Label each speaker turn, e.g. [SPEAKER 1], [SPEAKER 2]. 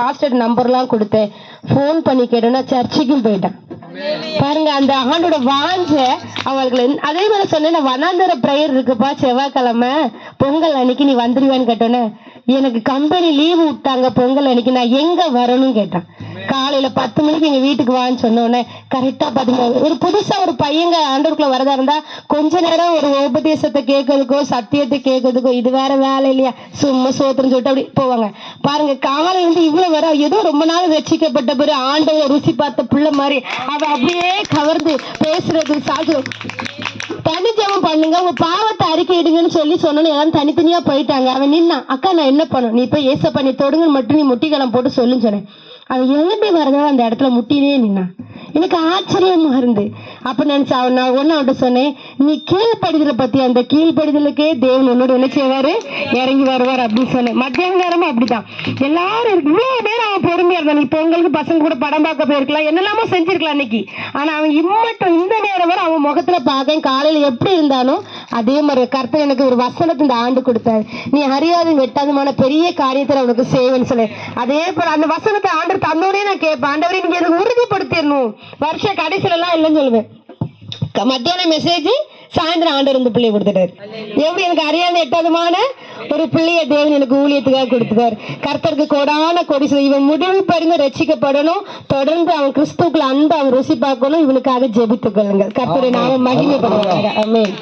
[SPEAKER 1] Pastor நம்பர்லாம் கொடுத்தேன். Phone பண்ணி கேட்டோன்னா சர்ச்சுக்கும் போயிட்டான். பாருங்க அந்த ஆண்டோட வாஞ்ச அவங்களுக்கு அதே மாதிரி சொன்னேன் வனாந்தர பிரேயர் இருக்குப்பா செவ்வாய்க்கிழமை. பொங்கல் அன்னைக்கு நீ வந்துடுவேன்னு கேட்டோன்னே எனக்கு கம்பெனி லீவு விட்டாங்க பொங்கல் அன்னைக்கு நான் எங்க வரணும்னு கேட்டான். காலையில பத்து மணிக்கு எங்க வீட்டுக்கு வான்னு சொன்னோடனே கரெக்டா பாத்தீங்க ஒரு புதுசா ஒரு பையங்க ஆண்டவருக்குள்ள வரதா இருந்தா கொஞ்ச நேரம் ஒரு உபதேசத்தை கேட்கறதுக்கோ சத்தியத்தை கேட்கறதுக்கோ இது வேற வேலை இல்லையா? சும்மா சோத்திரம் சொல்லிட்டு அப்படி போவாங்க. பாருங்க காலையில இருந்து இவ்வளவு வர ஏதோ ரொம்ப நாள் ரசிக்கப்பட்ட பிறகு ஆண்டவன் ருசி பார்த்த பிள்ளை மாதிரி அவ அப்படியே கவர்ந்து பேசுறது சாகுறது தனி பண்ணுங்க. உங்க பாவத்தை அறிக்கையிடுங்கன்னு சொல்லி சொன்னோன்னு எல்லாரும் தனித்தனியா போயிட்டாங்க. அவன் நின்னா அக்கா நான் என்ன பண்ணும் நீ போய் ஏசப்பா நீ தொடுங்கன்னு மட்டும் நீ முட்டிக்கலம் போட்டு சொல்லுன்னு சொன்னேன். அவன் எழுப்பி வரதா அந்த இடத்துல முட்டினே நின்னான் எனக்கு ஆச்சரியமா இருந்து. அப்ப நினைச்சா அவன் நான் ஒன்னு அவன்கிட்ட சொன்னேன் நீ கீழ்ப்படிதலை பத்தி அந்த கீழ்ப்படுதலுக்கே தேவன் உன்னோட என்ன செய்வாரு? இறங்கி வருவார் அப்படின்னு சொன்னேன். மத்தியான நேரமும் அப்படிதான் எல்லாரும் இருக்கு. இவ்வளவு அவன் பொறுமையா இருந்தான். இப்போ உங்களுக்கு பசங்க கூட படம் பார்க்க போயிருக்கலாம். என்னெல்லாமோ செஞ்சிருக்கலாம் அன்னைக்கு. ஆனா அவன் இம்மட்டும் இந்த நேரம் வரை அவன் முகத்துல பார்க்க காலையில எப்படி இருந்தாலும் அதே மாதிரி கர்த்தர் எனக்கு ஒரு வசனத்தை இந்த ஆண்டு கொடுத்தாரு. நீ அறியாத வெட்டாதமான பெரிய காரியத்தை அவனுக்கு செய்வேன்னு சொல்லி. அதே போல அந்த வசனத்தை ஆண்டு தன்னோடய நான் கேட்பேன். ஆண்டவரே நீங்க எனக்கு உறுதிப்படுத்திடணும். வருஷ கடைசில எல்லாம் இல்லைன்னு சொல்லுவேன். மத்தியானம் மெசேஜ் சாயந்தரம் ஆண்டவர் இந்த பிள்ளைய கொடுத்துட்டாரு. எப்படி எனக்கு அறியாத எட்டாதமான ஒரு பிள்ளைய தேவன் எனக்கு ஊழியத்துக்காக கொடுத்துட்டார். கர்த்தருக்கு கொடான கொடி. இவன் முடிவு பருங்க ரட்சிக்கப்படணும். தொடர்ந்து அவன் கிறிஸ்துக்குள்ள அன்பு அவன் ருசி பார்க்கணும். இவனுக்காக ஜெபித்துக் கொள்ளுங்கள். கர்த்தரை நாம மகிமைப்படுவாங்க ஆமென்.